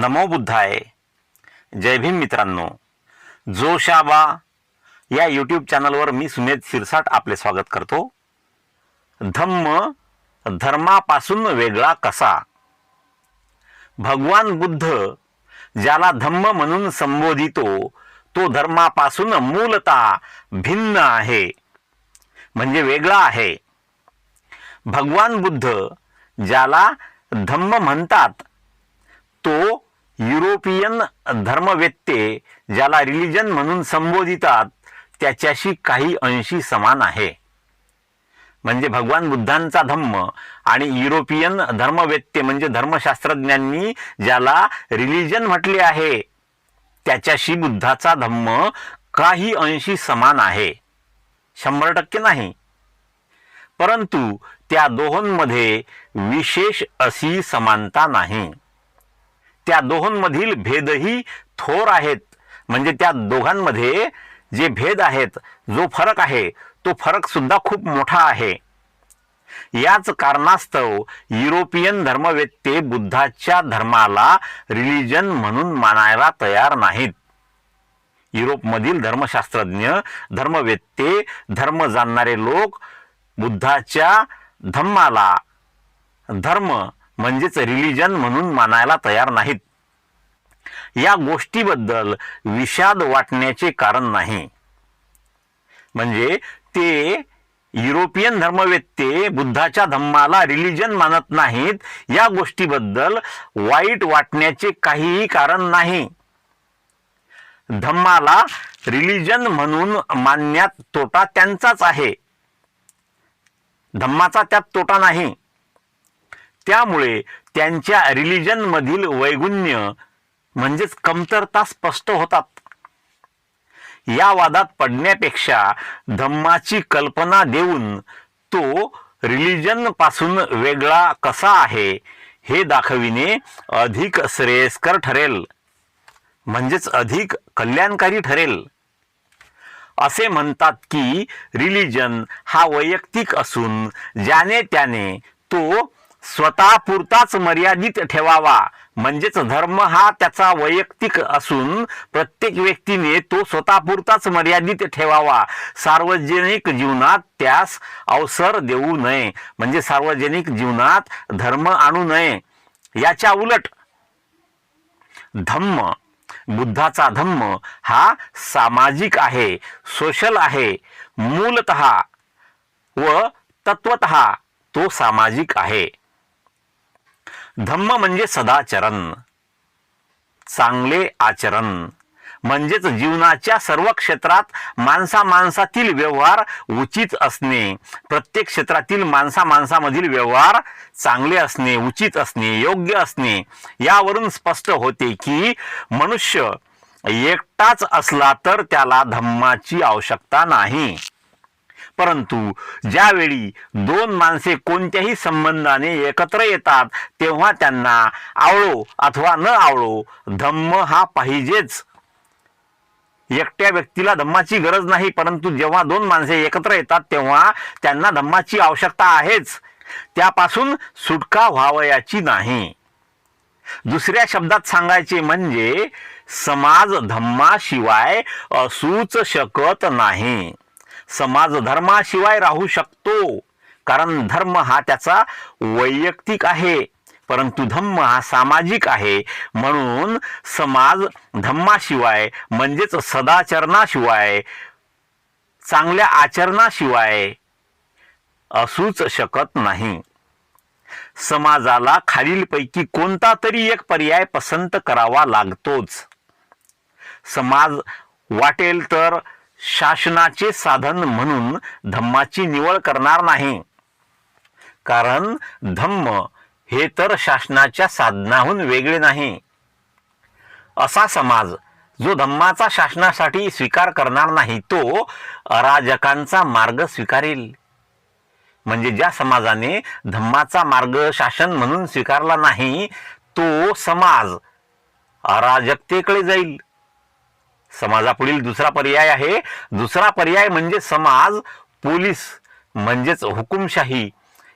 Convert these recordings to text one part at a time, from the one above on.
नमो बुद्धाय. जय भीम मित्रांनो. जोशाबा या यूट्यूब चॅनलवर मी सुमेध शिरसाट आपले स्वागत करतो. धम्म धर्मापासून वेगळा कसा? भगवान बुद्ध ज्याला धम्म म्हणून संबोधितो तो धर्मापासून मूलतः भिन्न आहे म्हणजे वेगळा आहे. भगवान बुद्ध ज्याला धम्म म्हणतात तो युरोपियन धर्मवेत्ते ज्याला रिलिजन म्हणून संबोधितात त्याच्याशी काही अंशी समान आहे. म्हणजे भगवान बुद्धांचा धम्म आणि युरोपियन धर्मवेत्ते म्हणजे धर्मशास्त्रज्ञांनी ज्याला रिलिजन म्हटले आहे त्याच्याशी बुद्धाचा धम्म काही अंशी समान आहे. शंभर टक्के नाही. परंतु त्या दोहोंमध्ये विशेष अशी समानता नाही. त्या दोहोंमधील भेदही थोर आहेत. म्हणजे त्या दोघांमध्ये जे भेद आहेत जो फरक आहे तो फरक सुद्धा खूप मोठा आहे. याच कारणास्तव युरोपियन धर्मवेत्ते बुद्धाच्या धर्माला रिलिजन म्हणून मानायला तयार नाहीत. युरोपमधील धर्मशास्त्रज्ञ धर्मवेत्ते धर्म जाणणारे लोक बुद्धाच्या धम्माला धर्म म्हणजेच रिलिजन म्हणून मानायला तयार नाहीत. या गोष्टीबद्दल विषाद वाटण्याचे कारण नाही. म्हणजे ते युरोपियन धर्मवेत्ते बुद्धाच्या धम्माला रिलिजन मानत नाहीत या गोष्टीबद्दल वाईट वाटण्याचे काहीही कारण नाही. धम्माला रिलिजन म्हणून मानण्यात तोटा त्यांचाच आहे. धम्माचा त्यात तोटा नाही. त्यामुळे त्यांच्या रिलिजनमधील वैगुण्य म्हणजेच कमतरता स्पष्ट होतात. या वादात पडण्यापेक्षा धम्माची कल्पना देऊन तो रिलिजनपासून वेगळा कसा आहे हे दाखविणे अधिक श्रेयस्कर ठरेल. म्हणजेच अधिक कल्याणकारी ठरेल. असे म्हणतात की रिलिजन हा वैयक्तिक असून ज्याने त्याने तो स्वतःपुरताच मर्यादित ठेवावा म्हणजेच धर्म हा त्याचा वैयक्तिक असून प्रत्येक व्यक्तीने तो स्वतःपुरताच मर्यादित ठेवावा. सार्वजनिक जीवनात त्यास अवसर देऊ नये. म्हणजे सार्वजनिक जीवनात धर्म आणू नये. याच्या उलट धम्म बुद्धाचा धम्म हा सामाजिक आहे सोशल आहे मूलत व तत्वत तो सामाजिक आहे. धम्म म्हणजे सदाचरण. चांगले आचरण म्हणजेच जीवनाच्या सर्व क्षेत्रात माणसा माणसातील व्यवहार उचित असणे. प्रत्येक क्षेत्रातील माणसा माणसामधील व्यवहार चांगले असणे उचित असणे योग्य असणे. यावरून स्पष्ट होते की मनुष्य एकटाच असला तर त्याला धम्माची आवश्यकता नाही. परंतु ज्यावेळी दोन माणसे कोणत्याही संबंधाने एकत्र येतात तेव्हा त्यांना आवळो अथवा न आवळो धम्म हा पाहिजेच. एकट्या व्यक्तीला धम्माची गरज नाही परंतु जेव्हा दोन माणसे एकत्र येतात तेव्हा त्यांना धम्माची आवश्यकता आहेच. त्यापासून सुटका व्हावयाची नाही. दुसऱ्या शब्दात सांगायचे म्हणजे समाज धम्माशिवाय असूच शकत नाही. समाज धर्माशिवाय राहू शकतो. कारण धर्म हा त्याचा वैयक्तिक आहे. परंतु धम्म हा सामाजिक आहे. म्हणून समाज धम्माशिवाय म्हणजेच सदाचरणाशिवाय चांगल्या आचरणाशिवाय असूच शकत नाही. समाजाला खालीलपैकी कोणता तरी एक पर्याय पसंत करावा लागतोच. समाज वाटेल तर शासनाचे साधन म्हणून धम्माची निवड करणार नाही. कारण धम्म हे तर शासनाच्या साधनाहून वेगळे नाही. असा समाज जो धम्माचा शासनासाठी स्वीकार करणार नाही तो अराजकांचा मार्ग स्वीकारेल. म्हणजे ज्या समाजाने धम्माचा मार्ग शासन म्हणून स्वीकारला नाही तो समाज अराजकतेकडे जाईल. समाजापुढील दुसरा पर्याय आहे. दुसरा पर्याय म्हणजे समाज पोलीस म्हणजेच हुकुमशाही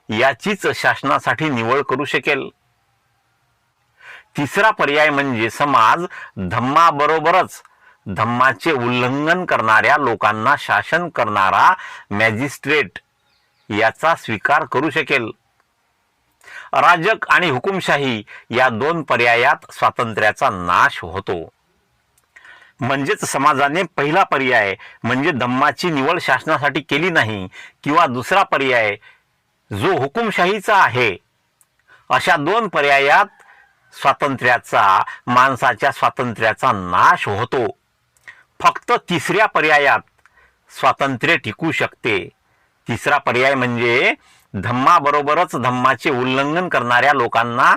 याचीच शासनासाठी निवड करू शकेल. तिसरा पर्याय म्हणजे समाज धम्माबरोबरच धम्माचे उल्लंघन करणाऱ्या लोकांना शासन करणारा मॅजिस्ट्रेट याचा स्वीकार करू शकेल. अराजक आणि हुकुमशाही या दोन पर्यायात स्वातंत्र्याचा नाश होतो. म्हणजेच समाजाने पहिला पर्याय म्हणजे धम्माची निवड शासनासाठी केली नाही किंवा दुसरा पर्याय जो हुकुमशाहीचा आहे. अशा दोन पर्यायात स्वातंत्र्याचा माणसाच्या स्वातंत्र्याचा नाश होतो. फक्त तिसऱ्या पर्यायात स्वातंत्र्य टिकू शकते. तिसरा पर्याय म्हणजे धम्माबरोबरच धम्माचे उल्लंघन करणाऱ्या लोकांना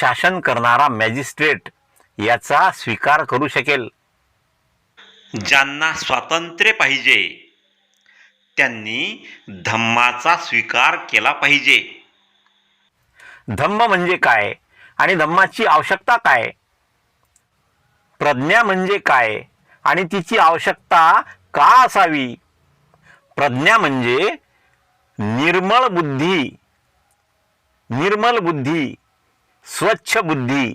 शासन करणारा मॅजिस्ट्रेट याचा स्वीकार करू शकेल. ज्यांना स्वातंत्र्य पाहिजे त्यांनी धम्माचा स्वीकार केला पाहिजे. धम्म म्हणजे काय आणि धम्माची आवश्यकता काय? प्रज्ञा म्हणजे काय आणि तिची आवश्यकता का असावी? प्रज्ञा म्हणजे निर्मळ बुद्धी. निर्मल बुद्धी स्वच्छ बुद्धी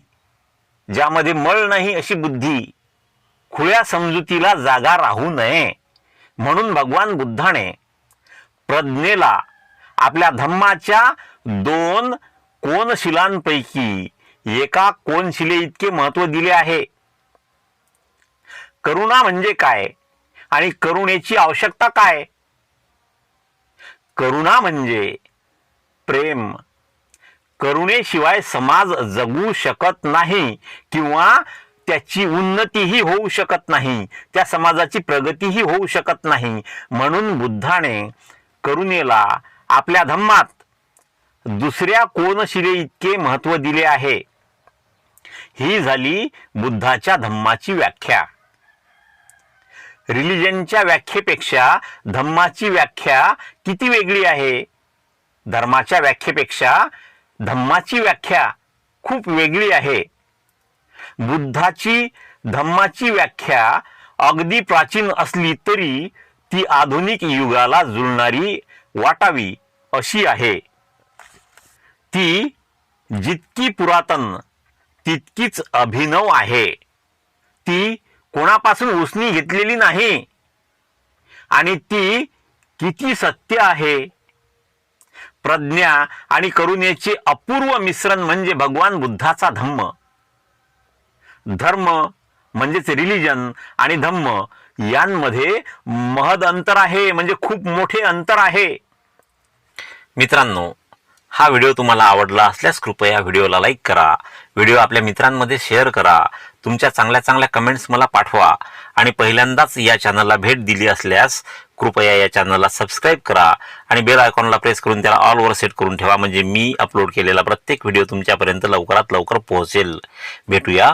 ज्यामध्ये मळ नाही अशी बुद्धी. खुळ्या समजुतीला जागा राहू नये. म्हणून भगवान बुद्धाने प्रज्ञेला आपल्या धम्माच्या दोन कोनशिलांपैकी एका कोनशिले इतके महत्त्व दिले आहे. करुणा म्हणजे काय? आणि करुणेची आवश्यकता काय? करुणा म्हणजे प्रेम. करुणेशिवाय समाज जगू शकत नाही किंवा त्याची उन्नतीही होऊ शकत नाही त्या समाजाची प्रगतीही होऊ शकत नाही. म्हणून बुद्धाने करुणेला आपल्या धम्मात दुसऱ्या कोनशिले इतके महत्त्व दिले आहे? ही झाली बुद्धाच्या धम्माची व्याख्या. रिलिजनच्या व्याख्येपेक्षा धम्माची व्याख्या किती वेगळी आहे? धर्माच्या व्याख्येपेक्षा धम्माची व्याख्या खूप वेगळी आहे. बुद्धाची धम्माची व्याख्या अगदी प्राचीन असली तरी ती आधुनिक युगाला जुळणारी वाटावी अशी आहे. ती जितकी पुरातन तितकीच अभिनव आहे. ती कोणापासून उसनी घेतलेली नाही. आणि ती किती सत्य आहे. प्रज्ञा आणि करुणेचे अपूर्व मिश्रण म्हणजे भगवान बुद्धाचा धम्म. धर्म म्हणजेच रिलिजन आणि धम्म यांमध्ये महद अंतर आहे म्हणजे खूप मोठे अंतर आहे. मित्रांनो हा व्हिडिओ तुम्हाला आवडला असल्यास कृपया व्हिडिओला लाईक करा. व्हिडिओ आपल्या मित्रांमध्ये शेअर करा. तुमच्या चांगल्या चांगल्या कमेंट्स मला पाठवा. आणि पहिल्यांदाच या चॅनलला भेट दिली असल्यास कृपया या चॅनलला सबस्क्राईब करा. आणि बेल आयकॉनला प्रेस करून त्याला ऑलवर सेट करून ठेवा. म्हणजे मी अपलोड केलेला प्रत्येक व्हिडिओ तुमच्यापर्यंत लवकरात लवकर पोहोचेल. भेटूया